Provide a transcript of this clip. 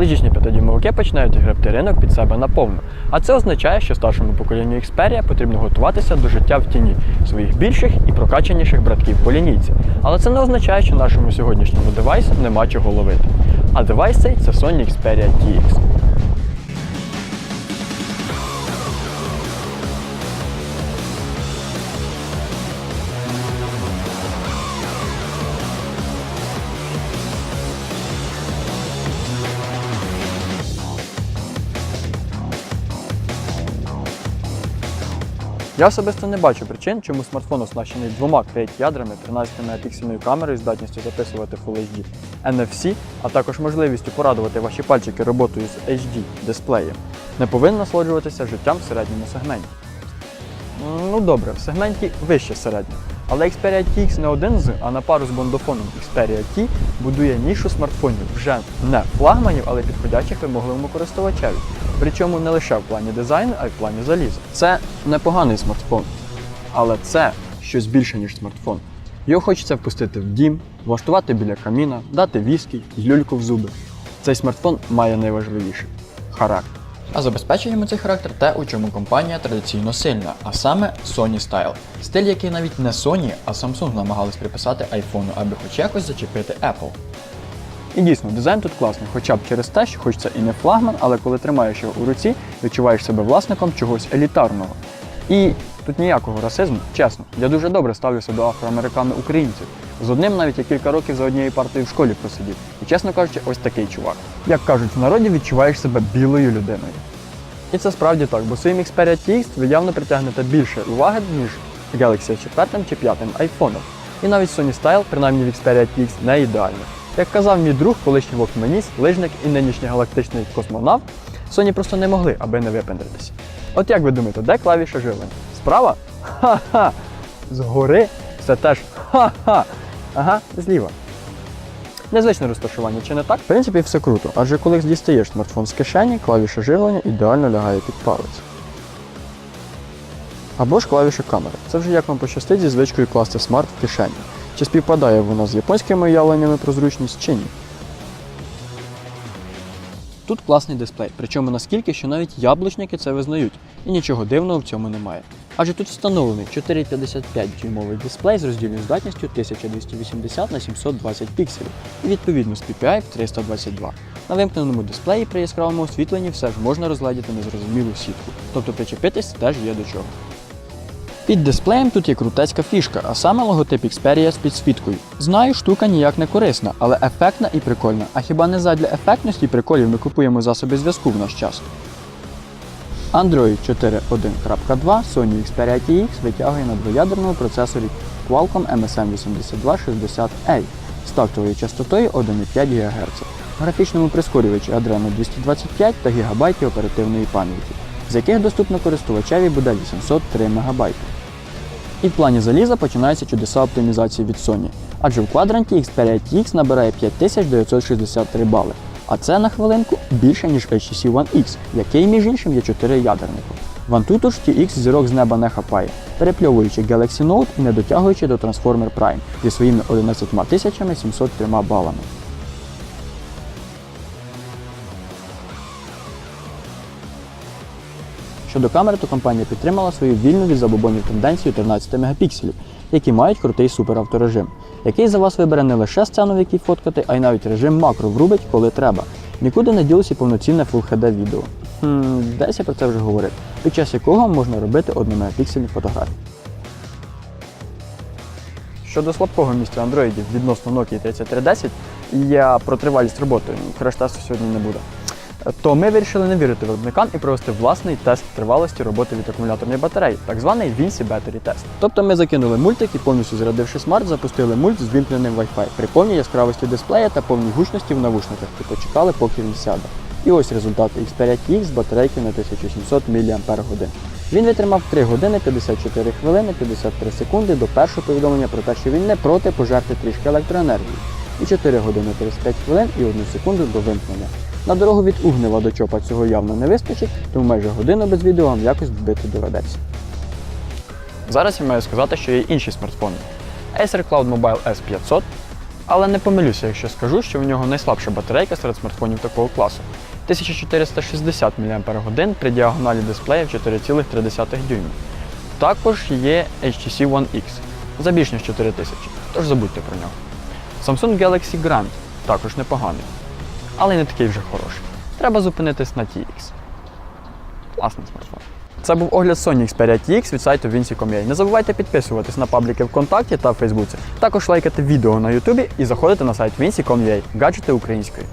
Технологічні п'ятидюймовики починають гребти ринок під себе наповну. А це означає, що старшому поколінню Xperia потрібно готуватися до життя в тіні своїх більших і прокачаніших братків по лінійці. Але це не означає, що нашому сьогоднішньому девайсу нема чого ловити. А девайс цей це Sony Xperia TX. Я особисто не бачу причин, чому смартфон оснащений двома ядрами 13 мегапіксельною камерою здатністю записувати Full HD, NFC, а також можливістю порадувати ваші пальчики роботою з HD дисплеєм, не повинен насолоджуватися життям в середньому сегменті. Ну добре, в сегменті вище середнього. Але Xperia TX не один з, а на пару з бондофоном Xperia T будує нішу смартфонів вже не флагманів, але підходячих вимогливому користувачеві. Причому не лише в плані дизайну, а й в плані заліза. Це непоганий смартфон, але це щось більше, ніж смартфон. Його хочеться впустити в дім, влаштувати біля каміна, дати віскі люльку в зуби. Цей смартфон має найважливіше характер. А забезпечуємо цей характер те, у чому компанія традиційно сильна, а саме Sony Style. Стиль, який навіть не Sony, а Samsung намагались приписати iPhone, аби хоч якось зачепити Apple. І дійсно, дизайн тут класний, хоча б через те, що хоч це і не флагман, але коли тримаєш його у руці, відчуваєш себе власником чогось елітарного. І тут ніякого расизму, чесно, я дуже добре ставлюся до афроамерикано українців. З одним навіть я кілька років за однією партою в школі просидів. І чесно кажучи, ось такий чувак. Як кажуть, в народі відчуваєш себе білою людиною. І це справді так, бо своїм Xperia ви явно притягнете більше уваги, ніж Galaxy 4 чи 5 iPhone. І навіть Sony Style, принаймні в Xperia TX, не ідеальний. Як казав мій друг, колишній вокменіст, лижник і нинішній галактичний космонавт, Sony просто не могли, аби не випендритися. От як ви думаєте, де клавіша живлення? Справа? Ха-ха! Згори все теж ха-ха! Ага, зліва. Незвичне розташування, чи не так? В принципі, все круто, адже коли дістаєш смартфон з кишені, клавіша живлення ідеально лягає під палець. Або ж клавіша камери. Це вже як вам пощастить зі звичкою класти смарт в кишені. Чи співпадає вона з японськими уявленнями про зручність чи ні? Тут класний дисплей, причому наскільки, що навіть яблучники це визнають, і нічого дивного в цьому немає. Адже тут встановлений 4,55 дюймовий дисплей з роздільною здатністю 1280 на 720 пікселів і відповідно з PPI в 322. На вимкненому дисплеї при яскравому освітленні все ж можна розгледіти незрозумілу сітку, тобто причепитись теж є до чого. Під дисплеєм тут є крутецька фішка, а саме логотип Xperia з підсвіткою. Знаю, штука ніяк не корисна, але ефектна і прикольна. А хіба не задля ефектності приколів ми купуємо засоби зв'язку в наш час? Android 4.1.2 Sony Xperia TX витягує на двоядерному процесорі Qualcomm MSM8260A з тактовою частотою 1,5 ГГц, графічному прискорювачі Adreno 225 та ГБ оперативної пам'яті, з яких доступно користувачеві буде 803 МБ. І в плані заліза починаються чудеса оптимізації від Sony, адже в квадранті Xperia TX набирає 5963 бали. А це на хвилинку більше, ніж HTC One X, який, між іншим, є 4 ядерником. Antutu ж TX зірок з неба не хапає, перепльовуючи Galaxy Note і не дотягуючи до Transformer Prime зі своїми 11 703 балами. Щодо камери, то компанія підтримала свою вільну від забобонів тенденцію 13 мегапікселів, які мають крутий суперавторежим, який за вас вибере не лише сцену, в якій фоткати, а й навіть режим макро врубить, коли треба. Нікуди не ділося повноцінне Full HD відео. Хм, десь я про це вже говорив, під час якого можна робити 1 мегапіксельні фотографії. Щодо слабкого місця андроїдів відносно Nokia 3310, я про тривалість роботи, краш-тесту сьогодні не буде. То ми вирішили не вірити виробникам і провести власний тест тривалості роботи від акумуляторної батареї, так званий Vinci Battery Test. Тобто ми закинули мультик і повністю зарядивши смарт, запустили мульт з вімкненим Wi-Fi при повній яскравості дисплея та повній гучності в навушниках і почекали, поки він сяде. І ось результат Xperia TX з батарейки на 1700 мАч. Він витримав 3 години 54 хвилини 53 секунди до першого повідомлення про те, що він не проти пожерти трішки електроенергії, і 4 години 35 хвилин і 1 секунду до вимкнення. На дорогу від Угнева до Чопа цього явно не вистачить, тому майже годину без відео вам якось вбити доведеться. Зараз я маю сказати, що є інші смартфони. Acer Cloud Mobile S500, Але не помилюся, якщо скажу, що в нього найслабша батарейка серед смартфонів такого класу 1460 мАч при діагоналі дисплея в 4,3 дюйма. Також є HTC One X за більш ніж 4000, тож забудьте про нього. Samsung Galaxy Grand також непоганий, але не такий вже хороший. Треба зупинитись на TX. Класний смартфон. Це був огляд Sony Xperia TX від сайту Vinci.com.ua. Не забувайте підписуватись на пабліки ВКонтакті та в Фейсбуці. Також лайкати відео на Ютубі і заходити на сайт Vinci.com.ua. Гаджети українською.